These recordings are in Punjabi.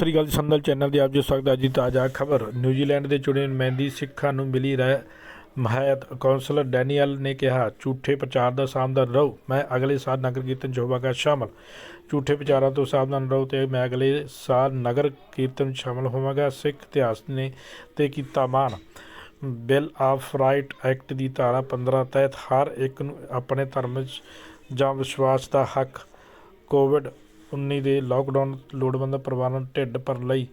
ਸਤਿ ਸ੍ਰੀ ਅਕਾਲ ਜੀ ਸੰਦਲ ਚੈਨਲ ਦੇ ਆਪ ਜੀ ਸਵਾਗਤ ਅੱਜ ਦੀ ਤਾਜ਼ਾ ਖਬਰ, ਨਿਊਜ਼ੀਲੈਂਡ ਦੇ ਚੁਣੇ ਨੁਮਾਇੰਦੀ ਸਿੱਖਾਂ ਨੂੰ ਮਿਲੀ ਰਹਿ ਮਹਾਇਤ ਕੌਂਸਲਰ ਡੈਨੀਅਲ ਨੇ ਕਿਹਾ, ਝੂਠੇ ਪ੍ਰਚਾਰ ਦਾ ਸਾਵਧਾਨ ਰਹੋ, ਮੈਂ ਅਗਲੇ ਸਾਲ ਨਗਰ ਕੀਰਤਨ 'ਚ ਹੋਵਾਂਗਾ ਸ਼ਾਮਲ। ਝੂਠੇ ਪ੍ਰਚਾਰਾਂ ਤੋਂ ਸਾਵਧਾਨ ਰਹੋ ਤੇ ਮੈਂ ਅਗਲੇ ਸਾਲ ਨਗਰ ਕੀਰਤਨ ਸ਼ਾਮਲ ਹੋਵਾਂਗਾ। ਸਿੱਖ ਇਤਿਹਾਸ ਨੇ ਤੇ ਕੀਤਾ ਮਾਨ ਬਿੱਲ ਆਫ ਰਾਈਟ ਐਕਟ ਦੀ ਧਾਰਾ 15 ਤਹਿਤ ਹਰ ਇੱਕ ਨੂੰ ਆਪਣੇ ਧਰਮ ਵਿੱਚ ਜਾਂ ਵਿਸ਼ਵਾਸ ਦਾ ਹੱਕ, ਕੋਵਿਡ 19 ਦੇ ਲਾਕਡਾਊਨ ਲੋੜਵੰਦ ਪਰਿਵਾਰਾਂ ਨੂੰ ਢਿੱਡ ਭਰਨ ਲਈ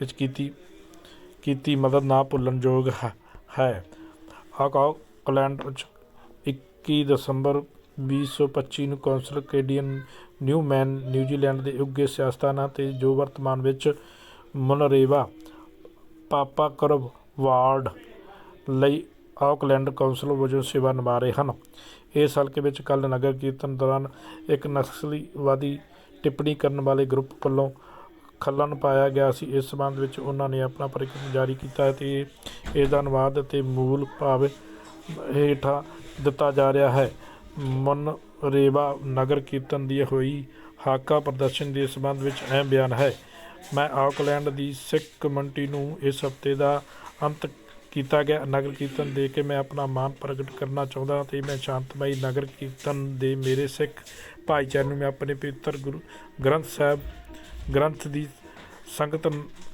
ਵਿੱਚ ਕੀਤੀ ਕੀਤੀ ਮਦਦ ਨਾ ਭੁੱਲਣਯੋਗ ਹੈ- ਹੈ। ਆਕਲੈਂਡ ਵਿੱਚ 21 ਦਸੰਬਰ 2025 ਨੂੰ ਕੌਂਸਲ ਕੈਡੀਅਨ ਨਿਊਮੈਨ ਨਿਊਜ਼ੀਲੈਂਡ ਦੇ ਉੱਘੇ ਸਿਆਸਤਦਾਨਾਂ ਤੇ ਜੋ ਵਰਤਮਾਨ ਵਿੱਚ ਮਨਰੇਵਾ ਪਾਪਾ ਕਰਵ ਵਾਰਡ ਲਈ ਆਕਲੈਂਡ ਕੌਂਸਲ ਵਜੋਂ ਸੇਵਾ ਨਿਭਾ ਰਹੇ ਹਨ। ਇਸ ਹਲਕੇ ਵਿੱਚ ਕੱਲ ਨਗਰ ਕੀਰਤਨ ਦੌਰਾਨ ਇੱਕ ਨਕਸਲੀਵਾਦੀ ਟਿੱਪਣੀ ਕਰਨ ਵਾਲੇ ਗਰੁੱਪ ਵੱਲੋਂ ਖੱਲਣ ਪਾਇਆ ਗਿਆ ਸੀ। ਇਸ ਸੰਬੰਧ ਵਿੱਚ ਉਹਨਾਂ ਨੇ ਆਪਣਾ ਪ੍ਰਗਟਨ ਜਾਰੀ ਕੀਤਾ ਹੈ ਤੇ ਇਸ ਦਾ ਅਨੁਵਾਦ ਅਤੇ ਮੂਲ ਭਾਵ ਹੇਠਾਂ ਦਿੱਤਾ ਜਾ ਰਿਹਾ ਹੈ। ਮਨਰੇਵਾ ਨਗਰ ਕੀਰਤਨ ਦੀ ਹੋਈ ਹਾਕਾ ਪ੍ਰਦਰਸ਼ਨ ਦੇ ਸੰਬੰਧ ਵਿੱਚ ਅਹਿਮ ਬਿਆਨ ਹੈ। ਮੈਂ ਆਕਲੈਂਡ ਦੀ ਸਿੱਖ ਕਮਿਊਨਿਟੀ ਨੂੰ ਇਸ ਹਫ਼ਤੇ ਦਾ ਅੰਤ ਕੀਤਾ ਗਿਆ। ਨਗਰ ਕੀਰਤਨ ਦੇ ਕੇ ਮੈਂ ਆਪਣਾ ਮਾਣ ਪ੍ਰਗਟ ਕਰਨਾ ਚਾਹੁੰਦਾ ਹਾਂ ਤੇ ਮੈਂ ਸ਼ਾਂਤਮਈ ਨਗਰ ਕੀਰਤਨ ਦੇ ਮੇਰੇ ਸਿੱਖ ਭਾਈਚਾਰੇ ਨੂੰ ਮੈਂ ਆਪਣੇ ਪਵਿੱਤਰ ਗੁਰੂ ਗ੍ਰੰਥ ਸਾਹਿਬ ਗ੍ਰੰਥ ਦੀ ਸੰਗਤ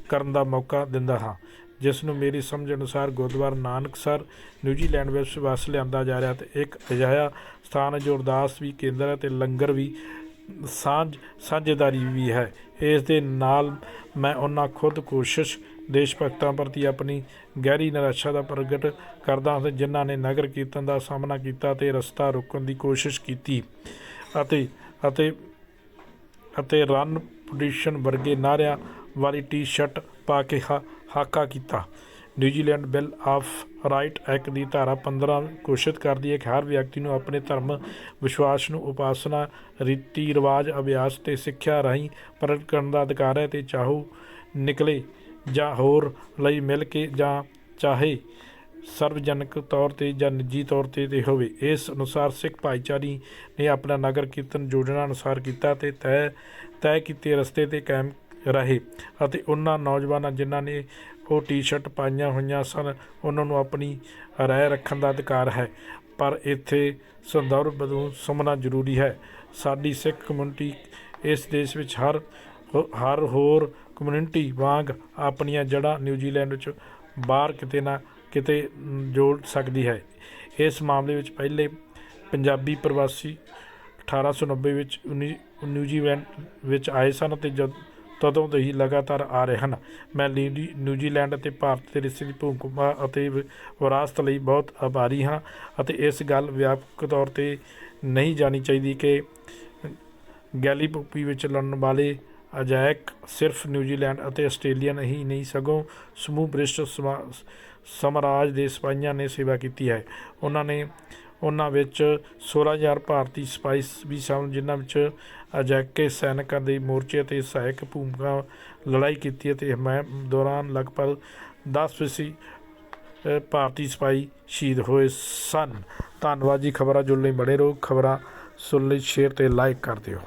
ਕਰਨ ਦਾ ਮੌਕਾ ਦਿੰਦਾ ਹਾਂ, ਜਿਸ ਨੂੰ ਮੇਰੀ ਸਮਝ ਅਨੁਸਾਰ ਗੁਰਦੁਆਰਾ ਨਾਨਕਸਰ ਨਿਊਜ਼ੀਲੈਂਡ ਵਿੱਚ ਵਸ ਲਿਆਂਦਾ ਜਾ ਰਿਹਾ ਤੇ ਇੱਕ ਅਜਿਹਾ ਸਥਾਨ ਜੋ ਅਰਦਾਸ ਵੀ ਕੇਂਦਰ ਹੈ ਤੇ ਲੰਗਰ ਵੀ ਸਾਂਝ, ਸਾਂਝੇਦਾਰੀ ਵੀ ਹੈ। ਇਸ ਦੇ ਨਾਲ ਮੈਂ ਉਹਨਾਂ ਖੁਦ ਕੋਸ਼ਿਸ਼ ਦੇਸ਼ ਭਗਤਾਂ ਪ੍ਰਤੀ ਆਪਣੀ ਗਹਿਰੀ ਨਿਰਾਸ਼ਾ ਦਾ ਪ੍ਰਗਟ ਕਰਦਾ ਹਾਂ ਜਿਨ੍ਹਾਂ ਨੇ ਨਗਰ ਕੀਰਤਨ ਦਾ ਸਾਹਮਣਾ ਕੀਤਾ ਤੇ ਰਸਤਾ ਰੋਕਣ ਦੀ ਕੋਸ਼ਿਸ਼ ਕੀਤੀ ਅਤੇ ਅਤੇ ਅਤੇ ਰਨ ਪੋਜੀਸ਼ਨ ਵਰਗੇ ਨਾਰਿਆਂ ਵਾਲੀ ਟੀ-ਸ਼ਰਟ ਪਾ ਕੇ ਹਾਕਾ ਕੀਤਾ। New Zealand bill of right act ਦੀ ਧਾਰਾ 15 ਘੋਸ਼ਿਤ ਕਰਦੀ ਹੈ ਕਿ ਹਰ ਵਿਅਕਤੀ ਨੂੰ ਆਪਣੇ ਧਰਮ, ਵਿਸ਼ਵਾਸ ਨੂੰ ਉਪਾਸਨਾ ਰੀਤੀ ਰਿਵਾਜ ਅਭਿਆਸ ਤੇ ਸਿੱਖਿਆ ਰਾਹੀਂ ਪ੍ਰਗਟ ਕਰਨ ਦਾ ਅਧਿਕਾਰ ਹੈ ਤੇ ਚਾਹੋ ਨਿਕਲੇ। ਜਾਂ ਹੋਰ ਲਈ ਮਿਲ ਕੇ ਜਾਂ ਚਾਹੇ ਸਰਵਜਨਕ ਤੌਰ ਤੇ ਜਾਂ ਨਿੱਜੀ ਤੌਰ ਤੇ ਤੇ ਹੋਵੇ। ਇਸ ਅਨੁਸਾਰ ਸਿੱਖ ਭਾਈਚਾਰੀ ਨੇ ਆਪਣਾ ਨਗਰ ਕੀਰਤਨ ਯੋਜਨਾ ਅਨੁਸਾਰ ਕੀਤਾ ਤੇ ਤੈਅ ਤੈਅ ਕੀਤੇ ਰਸਤੇ ਤੇ ਕਾਇਮ ਰਹੇ ਅਤੇ ਉਹਨਾਂ ਨੌਜਵਾਨਾਂ ਜਿਨ੍ਹਾਂ ਨੇ ਉਹ ਟੀ-ਸ਼ਰਟ ਪਾਈਆਂ ਹੋਈਆਂ ਸਨ, ਉਹਨਾਂ ਨੂੰ ਆਪਣੀ ਰਾਏ ਰੱਖਣ ਦਾ ਅਧਿਕਾਰ ਹੈ। ਪਰ ਇੱਥੇ ਸੰਦਰਭ ਬਦੂ ਸਮਝਣਾ ਜ਼ਰੂਰੀ ਹੈ। ਸਾਡੀ ਸਿੱਖ ਕਮਿਊਨਿਟੀ ਇਸ ਦੇਸ਼ ਵਿੱਚ ਹਰ ਹਰ ਹੋਰ ਕਮਿਊਨਿਟੀ ਵਾਂਗ ਆਪਣੀਆਂ ਜੜ੍ਹਾਂ ਨਿਊਜ਼ੀਲੈਂਡ ਵਿੱਚ ਬਾਹਰ ਕਿਤੇ ਨਾ ਕਿਤੇ ਜੋੜ ਸਕਦੀ ਹੈ। ਇਸ ਮਾਮਲੇ ਵਿੱਚ ਪਹਿਲੇ ਪੰਜਾਬੀ ਪ੍ਰਵਾਸੀ 1890 ਵਿੱਚ ਨਿਊ- ਨਿਊਜ਼ੀਲੈਂਡ ਵਿੱਚ ਆਏ ਸਨ ਅਤੇ ਜਦ ਤਦੋਂ ਤੋਂ ਹੀ ਲਗਾਤਾਰ ਆ ਰਹੇ ਹਨ। ਮੈਂ ਲੀ- ਨਿਊਜ਼ੀਲੈਂਡ ਅਤੇ ਭਾਰਤ ਦੇ ਰਿਸ਼ਤੇ ਦੀ ਭੂਮਿਕਾ ਅਤੇ ਵਿ- ਵਿਰਾਸਤ ਲਈ ਬਹੁਤ ਆਭਾਰੀ ਹਾਂ ਅਤੇ ਇਸ ਗੱਲ ਵਿਆਪਕ ਤੌਰ ਤੇ ਨਹੀਂ ਜਾਣੀ ਚਾਹੀਦੀ ਕਿ ਗੈਲੀਪੋਪੀ ਵਿੱਚ ਲੜਨ ਵਾਲੇ ਅਜਾਇਕ ਸਿਰਫ ਨਿਊਜ਼ੀਲੈਂਡ ਅਤੇ ਆਸਟ੍ਰੇਲੀਆ ਨਹੀਂ ਨਹੀਂ, ਸਗੋਂ ਸਮੂਹ ਬ੍ਰਿਟਿਸ਼ ਸਮਾ- ਸਾਮਰਾਜ ਦੇ ਸਿਪਾਹੀਆਂ ਨੇ ਸੇਵਾ ਕੀਤੀ ਹੈ। ਉਹਨਾਂ ਨੇ, ਉਹਨਾਂ ਵਿੱਚ 16000 ਭਾਰਤੀ ਸਿਪਾਹੀ ਵੀ ਸ਼ਾਮਲ, ਜਿਨ੍ਹਾਂ ਵਿੱਚ ਅਜਾਇਕੇ ਸੈਨਿਕਾਂ ਦੇ ਮੋਰਚੇ ਅਤੇ ਸਹਾਇਕ ਭੂਮਿਕਾ ਲੜਾਈ ਕੀਤੀ ਅਤੇ ਹਮਾਇਤ ਦੌਰਾਨ ਲਗਭਗ 10 ਫੀਸਦੀ ਭਾਰਤੀ ਸਿਪਾਹੀ ਸ਼ਹੀਦ ਹੋਏ ਸਨ। ਧੰਨਵਾਦ ਜੀ ਖਬਰਾਂ ਜੁੜਨ ਲਈ ਬਣੇ ਰਹੋ। ਖਬਰਾਂ ਸੁਣ ਲਈ ਸ਼ੇਅਰ ਤੇ ਲਾਈਕ ਕਰ ਦਿਓ।